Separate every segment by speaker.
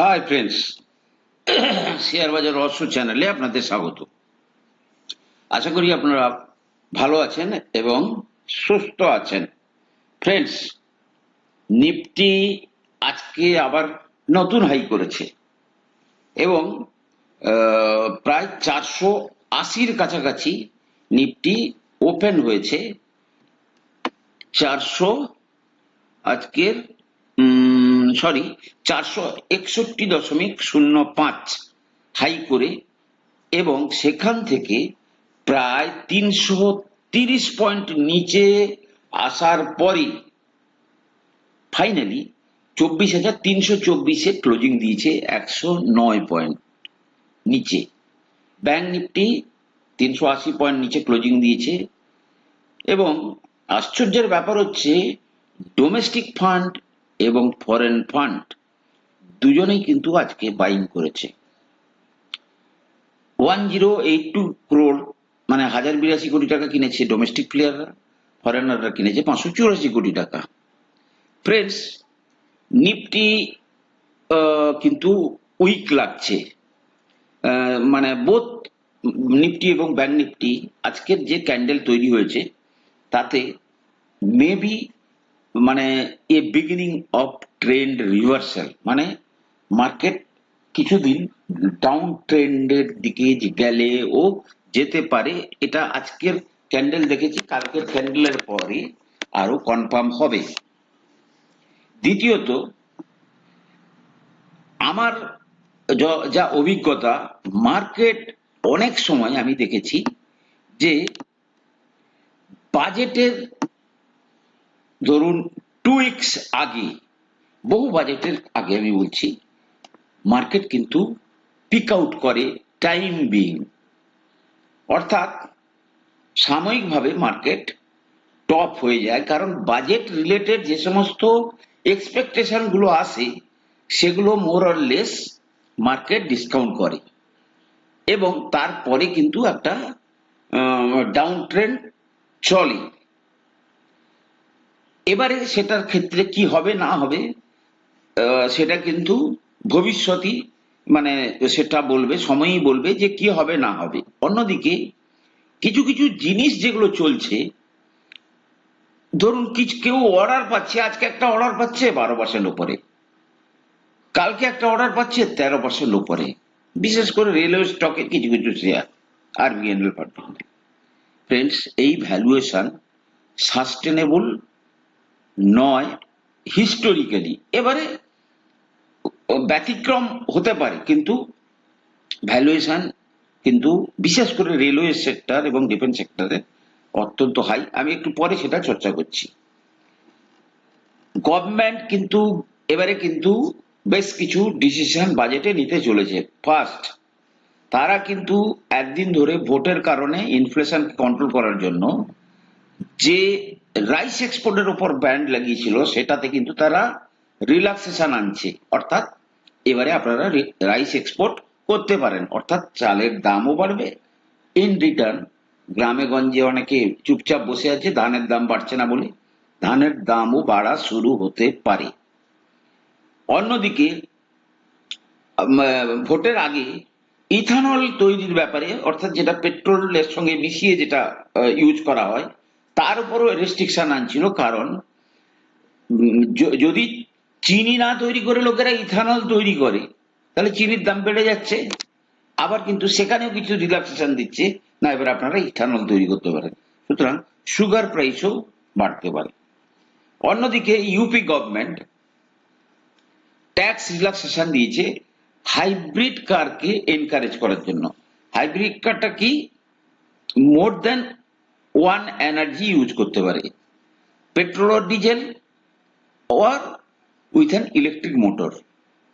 Speaker 1: Hi friends share বাজার রহস্য চ্যানেলে আপনাদের স্বাগত। আশা করি আপনারা ভালো আছেন এবং সুস্থ আছেন। ফ্রেন্ডস নিফটি আজকে আবার নতুন হাই করেছে এবং প্রায় চারশো আশির কাছাকাছি নিফটি ওপেন হয়েছে। চারশো আজকের সরি, চারশো একষট্টি দশমিক শূন্য পাঁচ হাই করে এবং সেখান থেকে প্রায় তিনশো তিরিশ পয়েন্ট নিচে আসার পরে ফাইনালি চব্বিশ হাজার তিনশো চব্বিশে ক্লোজিং দিয়েছে একশো নয় পয়েন্ট নিচে। ব্যাংক নিফটি তিনশো আশি পয়েন্ট নিচে ক্লোজিং দিয়েছে এবং আশ্চর্যের ব্যাপার হচ্ছে, ডোমেস্টিক ফান্ড এবং ফরেন ফান্ড দুজনেই কিন্তু আজকে বাইং করেছে। One zero eight two crore মানে হাজার বিরাশি কোটি টাকা কিনেছে ডোমেস্টিক প্লেয়াররা ফরেনাররা কিনেছে পাঁচশো চুরাশি কোটি টাকা। ফ্রেন্ডস নিফটি কিন্তু উইক লাগছে। মানে বোথ নিফটি এবং ব্যাংক নিফটি আজকের যে ক্যান্ডেল তৈরি হয়েছে, তাতে মেবি মানে a beginning of trend reversal মানে মার্কেট কিছুদিন ডাউন ট্রেন্ডের দিকে গেলে ও যেতে পারে। এটা আজকের ক্যান্ডেল দেখেছি, কালকের ক্যান্ডেলের পরে আরও কনফার্ম হবে। দ্বিতীয়ত, আমার যা অভিজ্ঞতা মার্কেট অনেক সময় আমি দেখেছি যে বাজেটের ধরুন টু উইকস আগে, বহু বাজেটের আগে আমি বলছি মার্কেট কিন্তু পিক আউট করে টাইম বিং অর্থাৎ, সাময়িকভাবে মার্কেট টপ হয়ে যায়, কারণ বাজেট রিলেটেড যে সমস্ত এক্সপেকটেশনগুলো আসে, সেগুলো more or less market discount করে। এবং তারপরে কিন্তু একটা ডাউন ট্রেন্ড চলে। এবারে সেটার ক্ষেত্রে কি হবে, না হবে সেটা কিন্তু ভবিষ্যতই মানে সেটা বলবে, সময়ই বলবে যে কি হবে, না হবে। অন্যদিকে কিছু কিছু জিনিস যেগুলো চলছে, ধরুন কিছু কেউ অর্ডার পাচ্ছে, আজকে একটা অর্ডার পাচ্ছে বারো পার্সেন্ট উপরে। কালকে একটা অর্ডার পাচ্ছে তেরো পার্সেন্ট উপরে। বিশেষ করে রেলওয়ে স্টকের কিছু কিছু শেয়ার আর বিএনএল ফ্রেন্ডস এই ভ্যালুয়েশন সাস্টেনেবল নয় হিস্টোরিক্যালি এবারে ব্যতিক্রম হতে পারে, কিন্তু ভ্যালুয়েশন কিন্তু বিশেষ করে রেলওয়ে সেক্টর এবং ডিফেন্স সেক্টরে অত্যন্ত হাই আমি একটু পরে সেটা চর্চা করছি। গভর্নমেন্ট কিন্তু, এবারে কিন্তু বেশ কিছু ডিসিশন বাজেটে নিতে চলেছে। ফার্স্ট তারা কিন্তু একদিন ধরে ভোটের কারণে ইনফ্লেশন কন্ট্রোল করার জন্য যে রাইস এক্সপোর্টের উপর ব্যান্ড লাগিয়েছিল, সেটাতে কিন্তু তারা রিল্যাক্সেশন আনছে। অর্থাৎ, এবারে আপনারা রাইস এক্সপোর্ট করতে পারেন। অর্থাৎ, চালের দামও বাড়বে। ইন রিটার্ন গ্রামে গঞ্জে অনেকে চুপচাপ বসে আছে, ধানের দাম বাড়ছে না বলে। ধানের দামও বাড়া শুরু হতে পারে। অন্যদিকে ভোটের আগে ইথানল তৈরির ব্যাপারে, অর্থাৎ যেটা পেট্রোলের সঙ্গে মিশিয়ে যেটা ইউজ করা হয় তার উপরও রেস্ট্রিকশন আনছিল কারণ যদি চিনি না তৈরি করে লোকেরা ইথানল তৈরি করে, তাহলে চিনির দাম বেড়ে যাচ্ছে। আবার কিন্তু সেখানেও কিছু রিল্যাক্সেশন দিচ্ছে। না, এবার আপনারা ইথানল তৈরি করতে পারেন। সুতরাং সুগার প্রাইসও বাড়তে পারে। অন্যদিকে ইউপি গভর্নমেন্ট ট্যাক্স রিল্যাক্সেশন দিয়েছে হাইব্রিড কারকে এনকারেজ করার জন্য। হাইব্রিড কারটা কি? More than one energy use করতে পারে। Petrol or diesel or with an electric motor.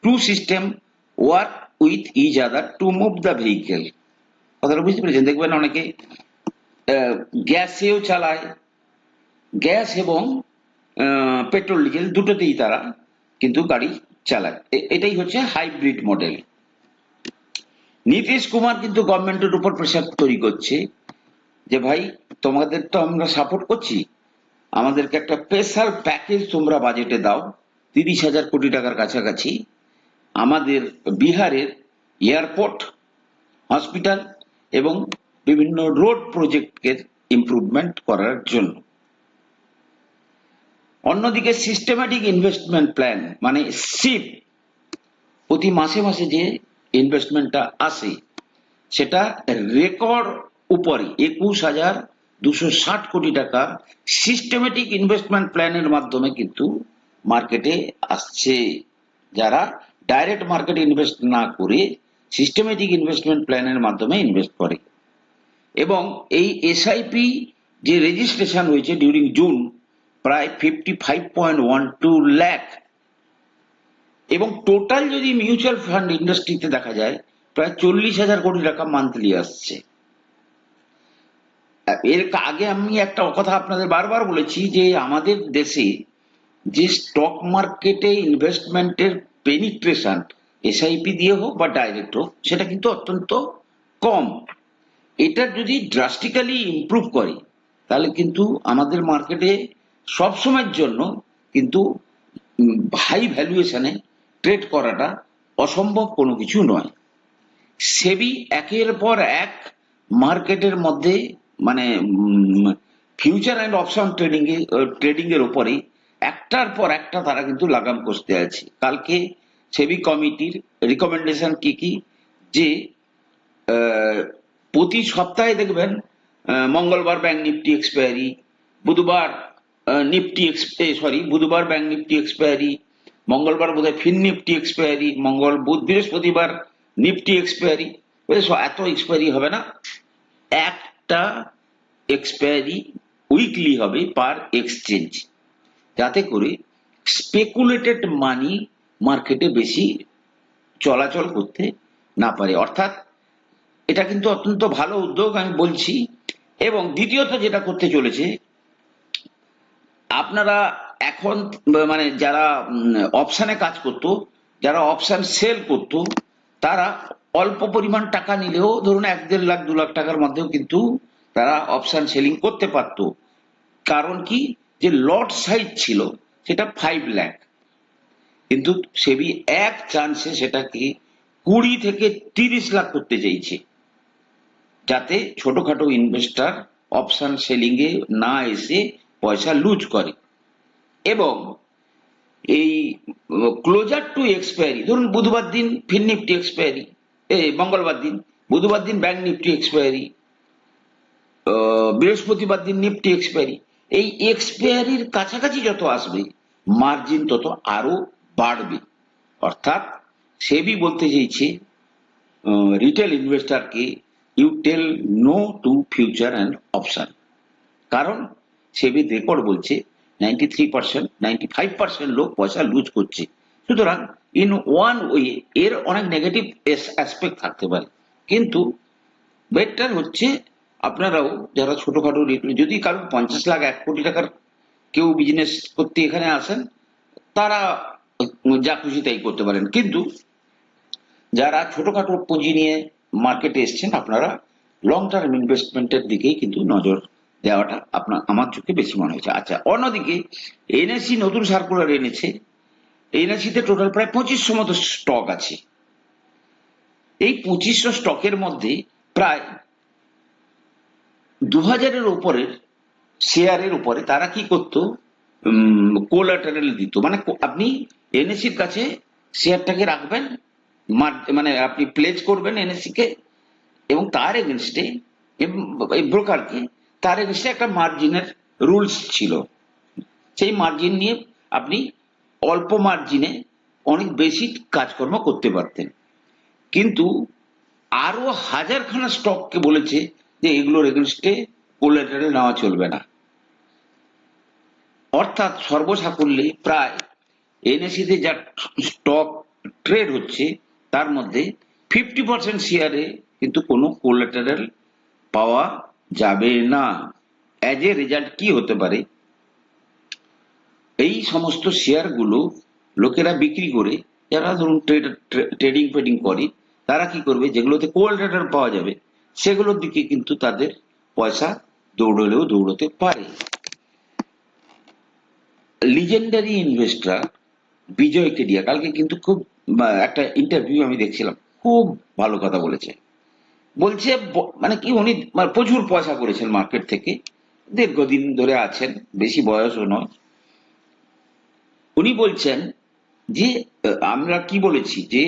Speaker 1: Two system work with each other to move the vehicle. কথাটা বুঝতে পেরেছেন? দেখবেন অনেকে গ্যাসেও চালায়। গ্যাস এবং পেট্রোল ডিজেল দুটোতেই তারা কিন্তু গাড়ি চালায়। এটাই হচ্ছে হাইব্রিড মডেল নীতিশ কুমার কিন্তু গভর্নমেন্টের উপর প্রেশার তৈরি করছে। যে ভাই, তোমাদের তো আমরা সাপোর্ট করছি। আমাদেরকে একটা স্পেশাল প্যাকেজ তোমরা বাজেটে দাও, তিরিশ হাজার কোটি টাকার কাছাকাছি। আমাদের বিহারের এয়ারপোর্ট হসপিটাল এবং বিভিন্ন রোড প্রজেক্টের ইমপ্রুভমেন্ট করার জন্য। অন্যদিকে সিস্টেম্যাটিক ইনভেস্টমেন্ট প্ল্যান মানে সিপ প্রতি মাসে মাসে যে ইনভেস্টমেন্টটা আসে, সেটা রেকর্ড উপরে একুশ হাজার দুশো ষাট কোটি টাকা সিস্টেমেটিক ইনভেস্টমেন্ট প্ল্যানের মাধ্যমে কিন্তু মার্কেটে আসছে। যারা ডাইরেক্ট মার্কেটে ইনভেস্ট না করে সিস্টেমেটিক ইনভেস্টমেন্ট প্ল্যানের মাধ্যমে ইনভেস্ট করে। এবং এই এসআইপি যে রেজিস্ট্রেশন হয়েছে ডিউরিং জুন প্রায় fifty five point one two lakh এবং টোটাল যদি মিউচুয়াল ফান্ড ইন্ডাস্ট্রিতে দেখা যায়, প্রায় চল্লিশ হাজার কোটি টাকা মান্থলি আসছে। এর আগে আমি একটা কথা আপনাদের বারবার বলেছি যে আমাদের দেশে যে স্টক মার্কেটে ইনভেস্টমেন্টের পেনিট্রেশন এসআইপি দিয়ে হোক বা ডাইরেক্ট হোক, সেটা কিন্তু অত্যন্ত কম। এটা যদি ড্রাস্টিক্যালি ইমপ্রুভ করে, তাহলে কিন্তু আমাদের মার্কেটে সবসময়ের জন্য কিন্তু হাই ভ্যালুয়েশনে ট্রেড করাটা অসম্ভব কোনো কিছু নয়। সেবি একের পর এক মার্কেটের মধ্যে মানে ফিউচার অ্যান্ড অপশন ট্রেডিং এ ট্রেডিং এর উপরে একটার পর একটা তারা কিন্তু লাগাম কষতে আছে। কালকে সেবি কমিটির রিকমেন্ডেশন কি কি? যে প্রতি সপ্তাহে দেখবেন মঙ্গলবার ব্যাংক নিফটি এক্সপায়ারি বুধবার নিফটি সরি বুধবার ব্যাংক নিফটি এক্সপায়ারি মঙ্গলবার বোধহয় ফিন নিফটি এক্সপায়ারি মঙ্গল, বুধ, বৃহস্পতিবার নিফটি এক্সপায়ারি এত এক্সপায়ারি হবে না। একটা এক্সপায়ারি উইকলি হবে পার এক্সচেঞ্জ যাতে করে স্পেকুলেটেড মানি মার্কেটে বেশি চলাচল করতে না পারে। অর্থাৎ এটা কিন্তু অত্যন্ত ভালো উদ্যোগ, আমি বলছি। এবং দ্বিতীয়ত যেটা করতে চলেছে, আপনারা এখন মানে যারা অপশানে কাজ করতো, যারা অপশান সেল করতো, তারা অল্প পরিমাণ টাকা নিলেও ধরুন এক দেড় লাখ, দু লাখ টাকার মধ্যেও কিন্তু তারা অপশান সেলিং করতে পারতো। কারণ কি? যে লট সাইজ ছিল, সেটা ফাইভ লাখ কিন্তু সেবি এক চান্সে সেটাকে কুড়ি থেকে তিরিশ লাখ করতে চাইছে। যাতে ছোটখাটো ইনভেস্টার অপশন সেলিং এ না এসে পয়সা লুজ করে। এবং এই ক্লোজার টু এক্সপায়ারি ধরুন বুধবার দিন ফিন নিফটি এক্সপায়ারি মঙ্গলবার দিন, বুধবার দিন ব্যাংক নিফটি এক্সপায়ারি বৃহস্পতিবার দিন নিফটি এক্সপায়ারি এই এক্সপায়ারির কাছাকাছি যত আসবে মার্জিন তত আরও বাড়বে। অর্থাৎ সেবি বলতে চাইছে retail ইনভেস্টারকে you tell no to future and option কারণ সেবি রেকর্ড বলছে ninety three percent ninety five percent লোক পয়সা লুজ করছে। সুতরাং ইন ওয়ান ওয়ে এর অনেক নেগেটিভ অ্যাসপেক্ট থাকতে পারে। কিন্তু বেটার হচ্ছে আপনারাও যারা ছোটখাটো যদি কারণ পঞ্চাশ লাখ, এক কোটি টাকার কেউ বিজনেস করতে এখানে আসেন, তারা যা খুশি তাই করতে পারেন। কিন্তু যারা ছোটখাটো পুঁজি নিয়ে মার্কেটে এসছেন, আপনারা লং টার্ম ইনভেস্টমেন্টের দিকেই কিন্তু নজর দেওয়াটা আপনার, আমার চোখে বেশি মনে হয়েছে। আচ্ছা অন্যদিকে এনএসসি নতুন সার্কুলার এনেছে। এনএসসিতে টোটাল প্রায় পঁচিশশো মতো স্টক আছে। এই পঁচিশশো স্টকের মধ্যে প্রায় দু হাজারের উপরের শেয়ারের উপরে তারা কি করতো? কোলাটারাল দিত। মানে আপনি এনএসসির কাছে শেয়ারটাকে রাখবেন মানে আপনি প্লেজ করবেন এনএসসি কে, এবং তার এগেনস্টে ব্রোকারকে তার এগেনস্টে একটা মার্জিনের রুলস ছিল। সেই মার্জিন নিয়ে আপনি অল্প মার্জিনে অনেক বেশি কাজকর্ম করতে পারতেন। কিন্তু আরও হাজারখানা স্টককে বলেছে যে এগুলোর এগেনস্টে কোলাটারে নেওয়া চলবে না। অর্থাৎ সর্বসাকুল্যে প্রায় এনএসিতে যা স্টক ট্রেড হচ্ছে, তার মধ্যে ফিফটি পার্সেন্ট শেয়ারে কিন্তু কোনো কোলাটারাল পাওয়া যাবে না। অ্যাজ এ রেজাল্ট কি হতে পারে? এই সমস্ত শেয়ারগুলো লোকেরা বিক্রি করে, যারা ধরুন ট্রেডিং ফেডিং করে, তারা কি করবে? যেগুলোতে কোয়ালিটার পাওয়া যাবে সেগুলোর দিকে কিন্তু তাদের পয়সা দৌড়লেও দৌড়তে পারে। লিজেন্ডারি ইনভেস্টর বিজয় কেডিয়া, কালকে কিন্তু খুব একটা ইন্টারভিউ আমি দেখছিলাম, খুব ভালো কথা বলেছে। বলছে মানে কি উনি মানে প্রচুর পয়সা করেছেন মার্কেট থেকে, দীর্ঘদিন ধরে আছেন, বেশি বয়সও নয়। উনি বলছেন যে আমরা কি বলেছি? যে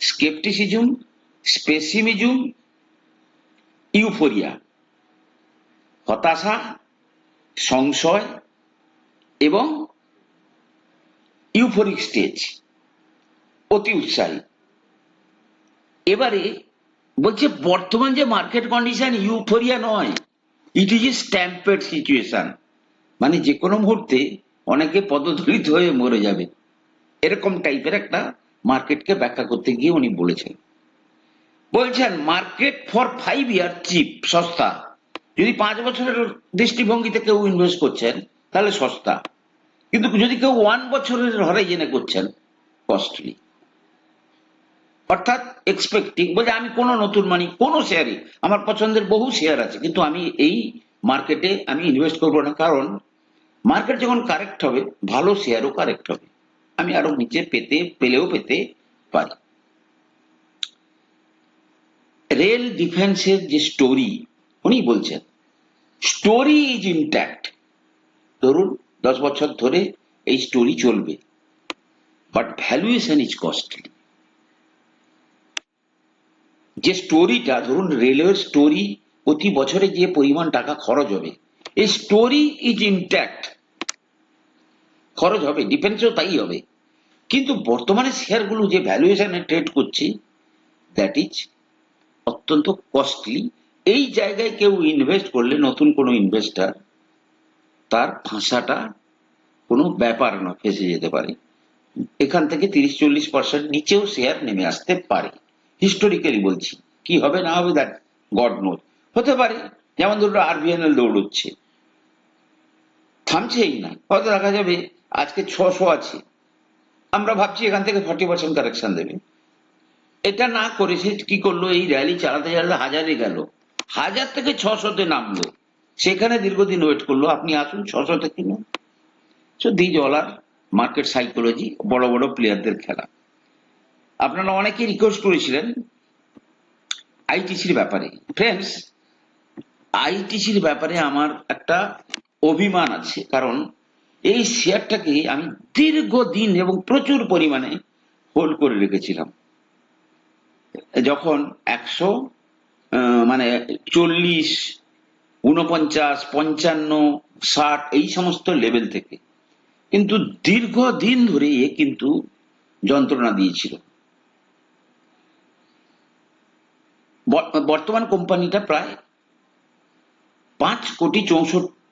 Speaker 1: স্কেপটিসিজম স্পেসিমিজম ইউফোরিয়া হতাশা, সংশয় এবং ইউফোরিক স্টেজ অতি উৎসাহী। এবারে বলছে, বর্তমান যে মার্কেট কন্ডিশন ইউফোরিয়া নয় it is a stampede situation মানে যে কোনো মুহূর্তে অনেকে পদদলিত হয়ে মরে যাবে। এরকম টাইপের একটা মার্কেটকে ব্যাখ্যা করতে গিয়ে উনি বলেছেন। বলছেন market for five year cheap সস্তা। যদি পাঁচ বছরের দৃষ্টিভঙ্গিতে কেউ ইনভেস্ট করছেন, তাহলে সস্তা। কিন্তু যদি কেউ ওয়ান বছরের হরাইজেনে করছেন কস্টলি অর্থাৎ এক্সপেক্টিং বলে আমি কোনো নতুন মানি কোনো শেয়ারে আমার পছন্দের বহু শেয়ার আছে, কিন্তু আমি এই মার্কেটে আমি ইনভেস্ট করব না। কারণ মার্কেট যখন কারেক্ট হবে, ভালো শেয়ারও কারেক্ট হবে। আমি আরও নিচে পেতে, পেলেও পেতে পারি। রেল ডিফেন্সের যে স্টোরি উনি বলছেন স্টোরি ইজ ইনট্যাক্ট ধরুন, দশ বছর ধরে এই স্টোরি চলবে। বাট ভ্যালুয়েশন ইজ কস্টলি যে স্টোরিটা ধরুন রেলওয়ের স্টোরি প্রতি বছরে যে পরিমাণ টাকা খরচ হবে, এই স্টোরি ইজ ইনট্যাক্ট খরচ হবে ডিফেন্সও তাই হবে। কিন্তু বর্তমানে শেয়ারগুলো যে ভ্যালুয়েশনে ট্রেড করছে দ্যাট ইজ অত্যন্ত কস্টলি এই জায়গায় কেউ ইনভেস্ট করলে, নতুন কোনো ইনভেস্টার তার ফাঁসাটা কোনো ব্যাপার না, ফেসে যেতে পারে। এখান থেকে তিরিশ চল্লিশ পার্সেন্ট নিচেও শেয়ার নেমে আসতে পারে। হিস্টোরিক্যালি বলছি, কি হবে না হবে দ্যাট গড নোজ হতে পারে, যেমন ধরুন আরবিএনএল দৌড়চ্ছে থামছেই না, হয়তো দেখা যাবে আজকে ছশো আছে আমরা ভাবছি এখান থেকে ফর্টি পার্সেন্ট কারেকশন দেবে। এটা না করে সে কি করল? এই র্যালি চালাতে চালাতে হাজারে গেল। হাজার থেকে ছশোতে নামলো। সেখানে দীর্ঘদিন ওয়েট করল। আপনি আসুন, ছশোতে কিনুন। So these all are market psychology বড় বড় প্লেয়ারদের খেলা। আপনারা অনেকে রিকোয়েস্ট করেছিলেন আইটিসির ব্যাপারে। ফ্রেন্ডস আইটিসির ব্যাপারে আমার একটা অভিমান আছে। কারণ এই শেয়ারটাকে আমি দীর্ঘদিন এবং প্রচুর পরিমাণে হোল্ড করে রেখেছিলাম। যখন একশো মানে চল্লিশ উনপঞ্চাশ পঞ্চান্ন, ষাট, এই সমস্ত লেভেল থেকে। কিন্তু দীর্ঘদিন ধরে এ কিন্তু যন্ত্রণা দিয়েছিল। বর্তমান কোম্পানিটা প্রায় পাঁচ কোটি চৌষট্টি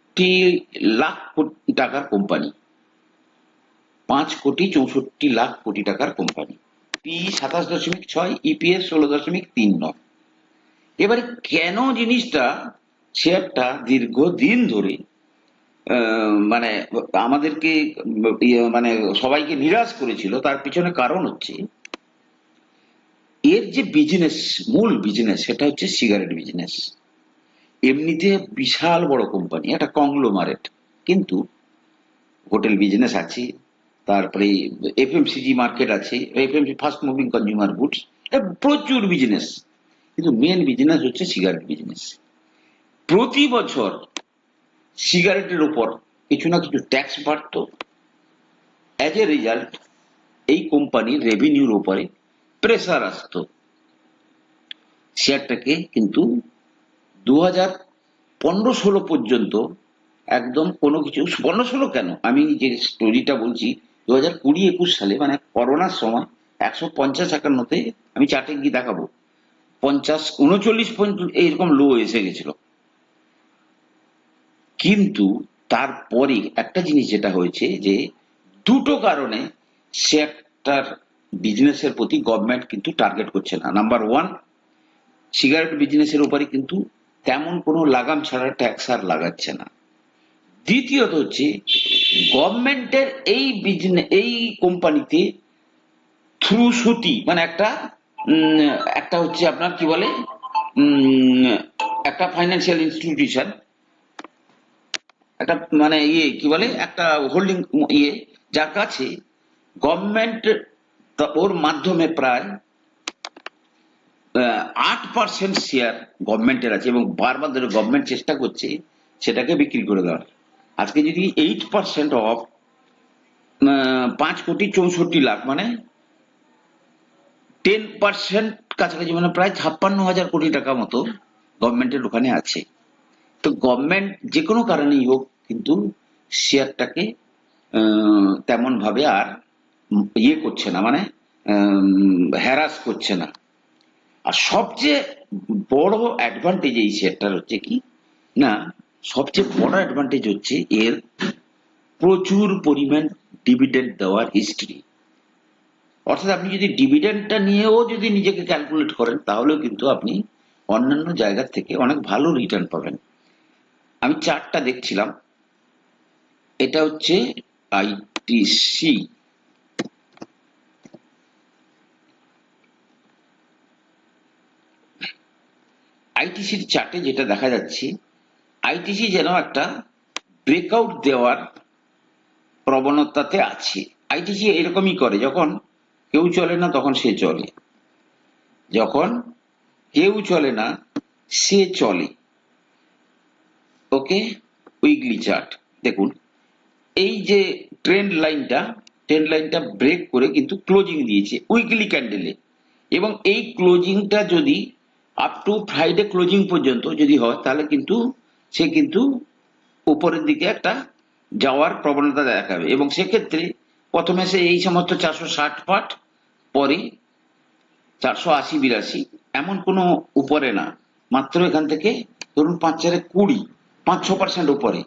Speaker 1: লাখ কোটি টাকার কোম্পানি। পাঁচ কোটি চৌষট্টি লাখ কোটি টাকার কোম্পানি। পি সাতাশ দশমিক ছয় ইপিএস ষোলো দশমিক তিন নয়। এবারে কেন জিনিসটা শেয়ারটা দীর্ঘদিন ধরে মানে আমাদেরকে ইয়ে, মানে সবাইকে নিরাশ করেছিল তার পিছনে কারণ হচ্ছে এর যে বিজনেস মূল বিজনেস সেটা হচ্ছে সিগারেট বিজনেস এমনিতে বিশাল বড় কোম্পানি একটা কংগ্লোমারেট কিন্তু হোটেল বিজনেস আছে, তারপরে এফএমসিজি মার্কেট আছে FMC fast moving consumer goods প্রচুর বিজনেস কিন্তু মেন বিজনেস হচ্ছে সিগারেট বিজনেস প্রতি বছর সিগারেটের উপর কিছু না কিছু ট্যাক্স বাড়তো। অ্যাজ এ রেজাল্ট এই কোম্পানির রেভিনিউর উপরে প্রেসার আসতো। শেয়ারটাকে কিন্তু দু হাজার পনেরো ষোলো পর্যন্ত একদম কোনো কিছু, পনেরো ষোলো কেন? আমি যে স্টোরিটা বলছি দু হাজার কুড়ি একুশ সালে মানে করোনার সময়, একশো পঞ্চাশ একান্নতে আমি চার্টে গিয়ে দেখাবো, পঞ্চাশ, উনচল্লিশ পয়েন্ট এইরকম লো এসে গেছিল। কিন্তু তারপরে একটা জিনিস যেটা হয়েছে যে, দুটো কারণে শেয়ারটার বিজনেসের প্রতি গভর্নমেন্ট কিন্তু টার্গেট করছে না। নাম্বার ওয়ান সিগারেট বিজনেসের উপরে কিন্তু তেমন কোনো লাগাম ছাড়া ট্যাক্স আর লাগাচ্ছে না। দ্বিতীয়ত হচ্ছে গভর্নমেন্টের এই বিজনেস এই কোম্পানিতে থ্রু সুতি মানে একটা একটা হচ্ছে আপনার কি বলে একটা ফাইন্যান্সিয়াল ইনস্টিটিউশন একটা মানে ইয়ে কি বলে, একটা হোল্ডিং ইয়ে যার কাছে গভর্নমেন্ট ওর মাধ্যমে প্রায় আট পার্সেন্ট শেয়ার গভর্নমেন্টের আছে এবং বারবার ধরে গভর্নমেন্ট চেষ্টা করছে সেটাকে বিক্রি করে দেওয়ার। আজকে যদি এইট পার্সেন্ট অফ পাঁচ কোটি চৌষট্টি লাখ মানে টেন পার্সেন্ট কাছাকাছি মানে প্রায় ছাপ্পান্ন হাজার কোটি টাকা মতো গভর্নমেন্টের ওখানে আছে। তো গভর্নমেন্ট যে কোনো কারণেই হোক, কিন্তু শেয়ারটাকে তেমন ভাবে আর ইয়ে করছে না মানে হ্যারাস করছে না। আর সবচেয়ে বড় অ্যাডভান্টেজ এই শেয়ারটার হচ্ছে কি? না, সবচেয়ে বড় অ্যাডভান্টেজ হচ্ছে এর প্রচুর পরিমাণ ডিভিডেন্ড দেওয়ার হিস্ট্রি অর্থাৎ আপনি যদি ডিভিডেন্ডটা নিয়েও যদি নিজেকে ক্যালকুলেট করেন, তাহলেও কিন্তু আপনি অন্যান্য জায়গার থেকে অনেক ভালো রিটার্ন পাবেন। আমি চার্টটা দেখছিলাম। এটা হচ্ছে আইটিসি আইটিসির চার্টে যেটা দেখা যাচ্ছে, আইটিসি যেন একটা ব্রেকআউট দেওয়ার প্রবণতাতে আছে। আইটিসি এরকমই করে, যখন কেউ চলে না তখন সে চলে। যখন কেউ চলে না, সে চলে। ওকে? উইকলি চার্ট দেখুন, এই যে ট্রেন্ড লাইনটা ট্রেন্ড লাইনটা ব্রেক করে কিন্তু ক্লোজিং দিয়েছে উইকলি ক্যান্ডেলে এবং এই ক্লোজিংটা যদি আপ টু ফ্রাইডে ক্লোজিং পর্যন্ত যদি হয়, তাহলে কিন্তু সে কিন্তু উপরের দিকে একটা যাওয়ার প্রবণতা দেখাবে। এবং সেক্ষেত্রে প্রথমে সে এই সমস্ত চারশো ষাট পাট পরে চারশো আশি বিরাশি, এমন কোনো উপরে না। মাত্র এখান থেকে ধরুন পাঁচ চারে কুড়ি পাঁচ ছ পার্সেন্ট উপরে।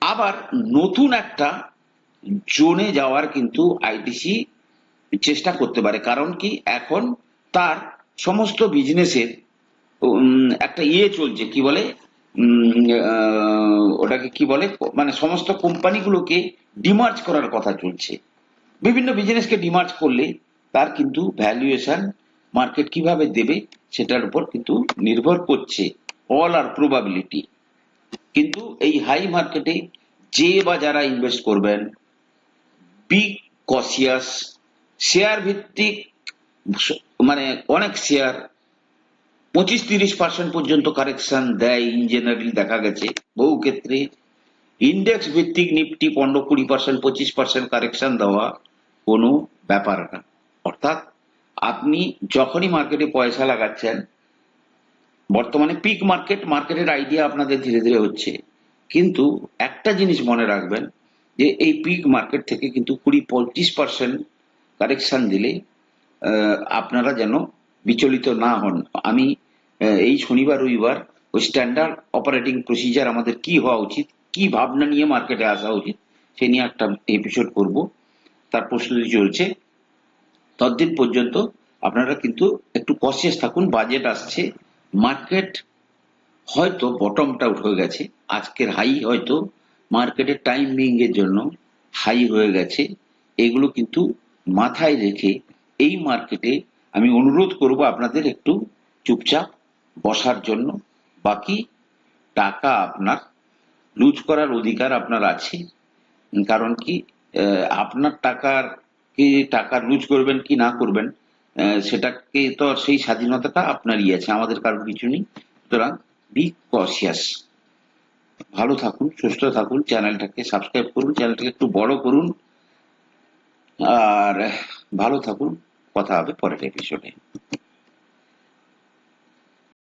Speaker 1: আবার নতুন একটা জোনে যাওয়ার কিন্তু আইটিসি চেষ্টা করতে পারে। কারণ কি? এখন তার সমস্ত বিজনেসের একটা ইয়ে চলছে, কি বলে ওটাকে কি বলে মানে সমস্ত কোম্পানিগুলোকে ডিমার্জ করার কথা চলছে। বিভিন্ন বিজনেসকে ডিমার্জ করলে তার কিন্তু ভ্যালুয়েশন মার্কেট কীভাবে দেবে সেটার উপর কিন্তু নির্ভর করছে অল আর প্রবাবিলিটি কিন্তু এই হাই মার্কেটে যে বা যারা ইনভেস্ট করবেন বি কসিয়াস শেয়ার ভিত্তিক মানে অনেক শেয়ার পঁচিশ তিরিশ পার্সেন্ট পর্যন্ত কারেকশন দেয় ইন জেনারেল দেখা গেছে। বহু ক্ষেত্রে ইন্ডেক্স ভিত্তিক নিফটি পনেরো কুড়ি পার্সেন্ট পঁচিশ পার্সেন্ট কারেকশন দেওয়া কোনো ব্যাপার না। অর্থাৎ আপনি যখনই মার্কেটে পয়সা লাগাচ্ছেন, বর্তমানে পিক মার্কেট মার্কেটের আইডিয়া আপনাদের ধীরে ধীরে হচ্ছে। কিন্তু একটা জিনিস মনে রাখবেন যে এই পিক মার্কেট থেকে কিন্তু কুড়ি, পঁচিশ পার্সেন্ট কারেকশন দিলে আপনারা যেন বিচলিত না হন। আমি এই শনিবার, রবিবার ওই স্ট্যান্ডার্ড অপারেটিং প্রসিজার আমাদের কি হওয়া উচিত, কি ভাবনা নিয়ে মার্কেটে আসা উচিত, সে নিয়ে একটা এপিসোড করব। তার প্রস্তুতি চলছে, ততদিন পর্যন্ত আপনারা কিন্তু একটু কনসিয়াস থাকুন বাজেট আসছে মার্কেট হয়তো বটমটা হয়ে গেছে, আজকের হাই হয়তো মার্কেটের টাইমিং এর জন্য হাই হয়ে গেছে, এগুলো কিন্তু মাথায় রেখে এই মার্কেটে আমি অনুরোধ করব আপনাদের একটু চুপচাপ বসার জন্য। বাকি টাকা আপনার লুজ করার অধিকার আপনার আছে। কারণ কি আপনার টাকার কি টাকা লুজ করবেন কি না করবেন সেটাকে তো সেই স্বাধীনতাটা আপনারই আছে, আমাদের কারোর কিছু নেই। সুতরাং বি কশিয়াস ভালো থাকুন, সুস্থ থাকুন, চ্যানেলটাকে সাবস্ক্রাইব করুন, চ্যানেলটাকে একটু বড় করুন। আর ভালো থাকুন। কথা হবে পরের এপিসোডে